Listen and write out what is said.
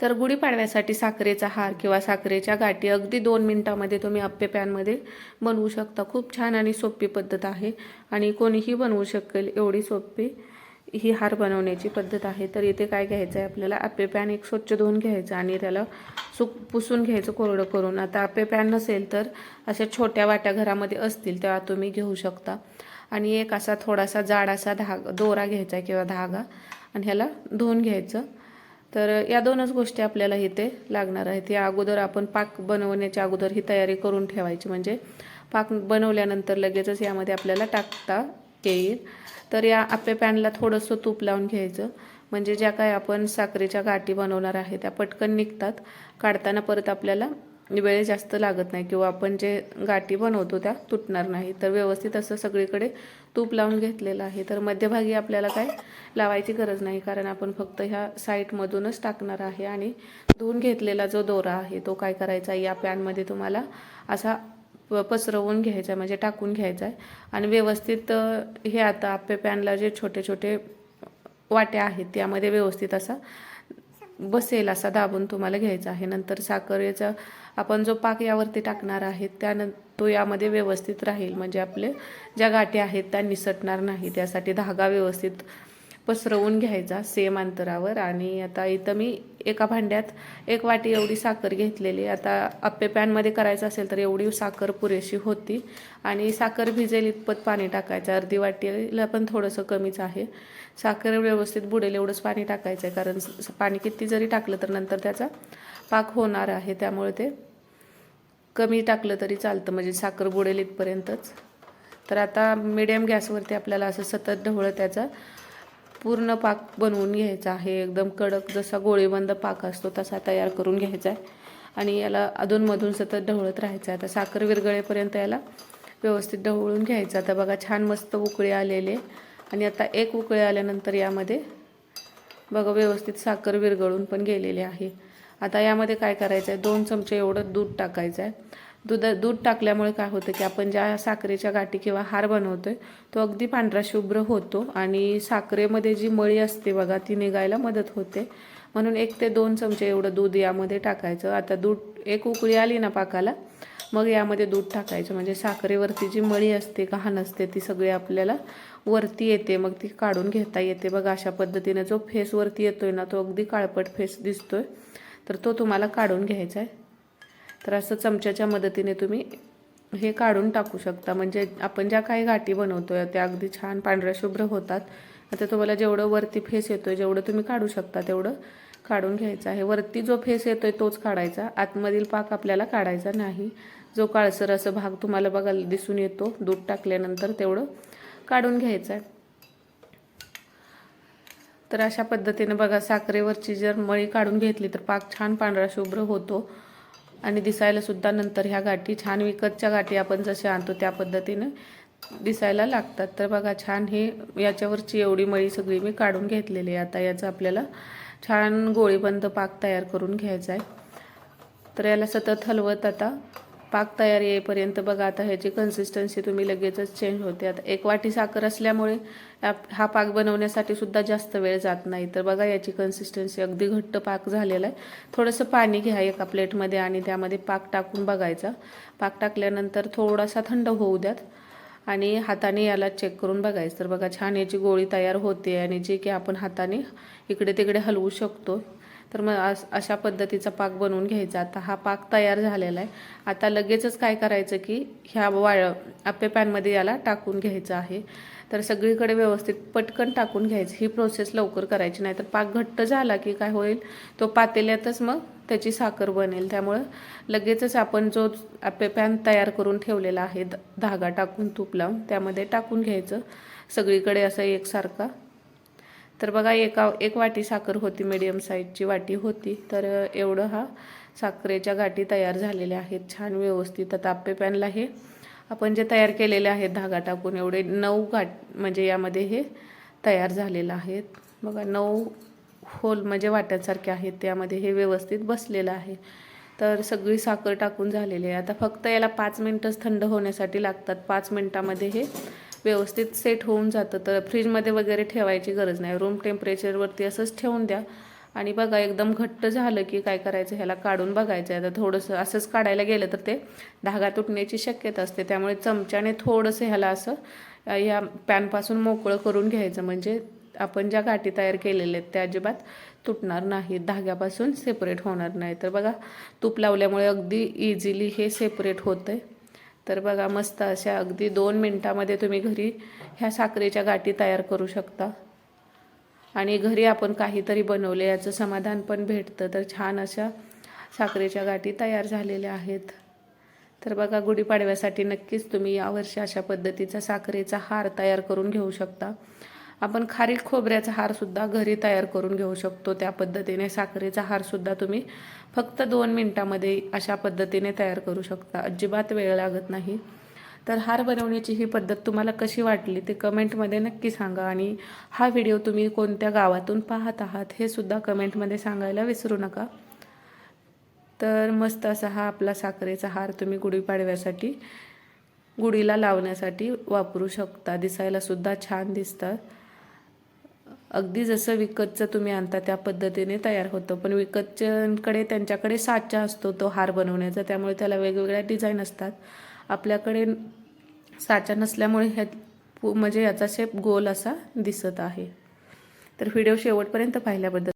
तर गुढीपाडव्यासाठी साखरेचा हार किंवा साखरेच्या गाठी अगदी दोन मिनटामध्ये तुम्ही अप्पे पॅनमध्ये बनवू शकता. खूप छान आणि सोपी पद्धत आहे आणि कोणीही बनवू शकेल एवढी सोपी ही हार बनवण्याची पद्धत आहे. तर इथे काय घ्यायचं आहे आपल्याला? आप्पे पॅन एक स्वच्छ धुवून घ्यायचं आणि त्याला सुक पुसून घ्यायचं कोरडं करून. आता आप्पे पॅन नसेल तर अशा छोट्या वाट्या घरामध्ये असतील तेव्हा तुम्ही घेऊ शकता. आणि एक असा थोडासा जाड असा धाग दोरा घ्यायचा किंवा धागा आणि ह्याला धुवून घ्यायचं. तर या दोनच गोष्टी आपल्याला इथे लागणार आहेत. या अगोदर आपण पाक बनवण्याच्या अगोदर ही तयारी करून ठेवायची. म्हणजे पाक बनवल्यानंतर लगेचच यामध्ये आपल्याला टाकता येईल. तर या आपल्या पॅनला थोडंसं तूप लावून घ्यायचं. म्हणजे ज्या काय आपण साखरेच्या गाठी बनवणार आहे त्या पटकन निघतात. काढताना परत आपल्याला वेळ जास्त लागत नाही किंवा आपण जे गाठी बनवतो त्या तुटणार नाही. तर व्यवस्थित असं सगळीकडे तूप लावून घेतलेलं आहे. तर मध्यभागी आपल्याला काय लावायची गरज नाही कारण आपण फक्त ह्या साईडमधूनच टाकणार आहे आणि धुवून घेतलेला जो दोरा आहे तो काय करायचा या पॅनमध्ये तुम्हाला असा प- पसरवून घ्यायचा आहे म्हणजे टाकून घ्यायचा आहे. आणि व्यवस्थित हे आता आप्पे पॅनला जे छोटे छोटे वाट्या आहेत त्यामध्ये व्यवस्थित असा बसेल असा दाबून तुम्हाला घ्यायचा आहे. नंतर साखरेचा आपण जो पाक यावरती टाकणार आहे त्यानंतर तो यामध्ये व्यवस्थित राहील. म्हणजे आपले ज्या गाठी आहेत त्या निसटणार नाही त्यासाठी धागा व्यवस्थित पसरवून घ्यायचा सेम अंतरावर. आणि आता इथं मी एका भांड्यात एक वाटी एवढी साखर घेतलेली आता अप्पे पॅनमध्ये करायचं असेल तर एवढी साखर पुरेशी होती. आणि साखर भिजेल इतपत पाणी टाकायचं. अर्धी वाटीला पण थोडंसं कमीच आहे. साखर व्यवस्थित बुडेल एवढंच पाणी टाकायचं आहे कारण पाणी किती जरी टाकलं तर नंतर त्याचा पाक होणार आहे. त्यामुळे ते कमी टाकलं तरी चालतं. म्हणजे साखर बुडेल इथपर्यंतच. तर आता मिडियम गॅसवरती आपल्याला असं सतत ढवळं त्याचा पूर्ण पाक बनवून घ्यायचा आहे. एकदम कडक जसा गोळीबंद पाक असतो तसा तयार करून घ्यायचा आहे. आणि याला अधूनमधून सतत ढवळत राहायचं आहे. आता साखर विरगळेपर्यंत याला व्यवस्थित ढवळून घ्यायचं आता बघा छान मस्त उकळे आलेले. आणि आता एक उकळी आल्यानंतर यामध्ये बघा व्यवस्थित साखर विरघळून पण गेलेली आहे. आता यामध्ये काय करायचं आहे दोन चमचे एवढं दूध टाकायचं आहे दूध दूध टाकल्यामुळे काय होतं की आपण ज्या साखरेच्या गाठी किंवा हार बनवतोय तो अगदी पांढरा शुभ्र होतो आणि साखरेमध्ये जी मळी असते बघा ती निघायला मदत होते. म्हणून एक ते दोन चमचे एवढं दूध यामध्ये टाकायचं. आता दूध एक उकळी आली ना पाकाला मग यामध्ये दूध टाकायचं. म्हणजे साखरेवरती जी मळी असते घाण असते ती सगळी आपल्याला वरती येते. मग ती काढून घेता येते. बघा अशा पद्धतीने जो फेस वरती येतोय ना तो अगदी काळपट फेस दिसतोय. तर तो तुम्हाला काढून घ्यायचा आहे. तर असं चमच्याच्या मदतीने तुम्ही हे काढून टाकू शकता. म्हणजे आपण ज्या काही गाठी बनवतोय त्या अगदी छान पांढऱ्या शुभ्र होतात. आता तुम्हाला जेवढं वरती फेस येतोय जेवढं तुम्ही काढू शकता तेवढं काढून घ्यायचं आहे. वरती जो फेस येतोय तोच काढायचा. आतमधील पाक आपल्याला काढायचा नाही. जो काळसर असं भाग तुम्हाला बघायला दिसून येतो. दूध टाकल्यानंतर तेवढं काढून घ्यायचं आहे. तर अशा पद्धतीने बघा साखरेवरची जर मळी काढून घेतली तर पाक छान पांढरा शुभ्र होतो. आणि दिसायला सुद्धा नंतर ह्या गाठी छान विकतच्या गाठी आपण जसे आणतो त्या पद्धतीने दिसायला लागतात. तर बघा छान हे याच्यावरची एवढी मळी सगळी मी काढून घेतलेली आहे. आता याचा आपल्याला छान गोळीबंद पाक तयार करून घ्यायचा आहे. तर याला सतत हलवत आता पाक तयार येईपर्यंत बघा आता ह्याची कन्सिस्टन्सी तुम्ही लगेचच चेंज होते. आता एक वाटी साखर असल्यामुळे आप- हा पाक बनवण्यासाठी सुद्धा जास्त वेळ जात नाही. तर बघा याची कन्सिस्टन्सी अगदी घट्ट पाक झालेला आहे. थोडंसं पाणी घ्या एका प्लेटमध्ये आणि त्यामध्ये पाक टाकून बघायचा. पाक टाकल्यानंतर थोडासा थंड होऊ द्यात आणि हाताने याला चेक करून बघायचं. तर बघा छान याची गोळी तयार होते आणि जे की आपण हाताने इकडे तिकडे हलवू शकतो. तर मग अस- अशा पद्धतीचा पाक बनवून घ्यायचा. आता हा पाक तयार झालेला आहे. आता लगेचच काय करायचं की ह्या वाळ आप्पे पॅनमध्ये याला टाकून घ्यायचं आहे. तर सगळीकडे व्यवस्थित पटकन टाकून घ्यायचं. ही प्रोसेस लवकर करायची नाही तर पाक घट्ट झाला की काय होईल? तो पातेल्यातच मग त्याची साखर बनेल. त्यामुळं लगेचच आपण जो आप्पे पॅन तयार करून ठेवलेला आहे धागा टाकून तूप लावून त्यामध्ये टाकून घ्यायचं. सगळीकडे असं एकसारखा तर बघा एका एक वाटी साखर होती मीडियम साईजची वाटी होती. तर एवढं हा साखरेच्या गाठी तयार झालेल्या आहेत. छान व्यवस्थित आता आप्पे पॅनला हे आपण जे तयार केलेले आहेत धागा टाकून एवढे नऊ गाठ म्हणजे यामध्ये हे तयार झालेलं आहेत. बघा नऊ होल म्हणजे वाट्यांसारखे आहेत. त्यामध्ये हे व्यवस्थित बसलेलं आहे. तर सगळी साखर टाकून झालेली आहे. आता फक्त याला पाच मिनटंच थंड होण्यासाठी लागतात. पाच मिनटामध्ये हे व्यवस्थित सेट होऊन जातं. तर फ्रीजमध्ये वगैरे ठेवायची गरज नाही. रूम टेम्परेचरवरती असंच ठेवून द्या. आणि बघा एकदम घट्ट झालं की काय करायचं ह्याला काढून बघायचं आहे आता थोडंसं असंच काढायला गेलं तर ते धागा तुटण्याची शक्यता असते. त्यामुळे चमच्याने थोडंसं ह्याला असं या पॅनपासून मोकळं करून घ्यायचं. म्हणजे आपण ज्या गाठी तयार केलेल्या आहेत त्या अजिबात तुटणार नाहीत धाग्यापासून सेपरेट होणार नाही. तर बघा तूप लावल्यामुळे अगदी इझिली हे सेपरेट होतं आहे तर बघा मस्त अशा अगदी दोन मिनटामध्ये तुम्ही घरी ह्या साखरेच्या गाठी तयार करू शकता. आणि घरी आपण काहीतरी बनवले याचं समाधान पण भेटतं. तर छान अशा साखरेच्या गाठी तयार झालेल्या आहेत. तर बघा गुढीपाडव्यासाठी नक्कीच तुम्ही यावर्षी अशा पद्धतीचा साखरेचा हार तयार करून घेऊ शकता. आपण खारीक खोबऱ्याचा हारसुद्धा घरी तयार करून घेऊ शकतो. त्या पद्धतीने साखरेचा हारसुद्धा तुम्ही फक्त दोन मिनटामध्ये अशा पद्धतीने तयार करू शकता. अजिबात वेळ लागत नाही. तर हार बनवण्याची ही पद्धत तुम्हाला कशी वाटली ते कमेंटमध्ये नक्की सांगा आणि हा व्हिडिओ तुम्ही कोणत्या गावातून पाहत आहात हे सुद्धा कमेंटमध्ये सांगायला विसरू नका. तर मस्त असा हा आपला साखरेचा हार तुम्ही गुढीपाडव्यासाठी गुढीला लावण्यासाठी वापरू शकता. दिसायला सुद्धा छान दिसतात. अगदी जसं विकतचं तुम्ही आणता त्या पद्धतीने तयार होतं. पण विकतच्याकडे त्यांच्याकडे साचा असतो तो हार बनवण्याचा. त्यामुळे त्याला वेगवेगळ्या डिझाईन असतात. आपल्याकडे साचा नसल्यामुळे ह्या म्हणजे याचा शेप गोल असा दिसत आहे. तर व्हिडिओ शेवटपर्यंत पाहिल्याबद्दल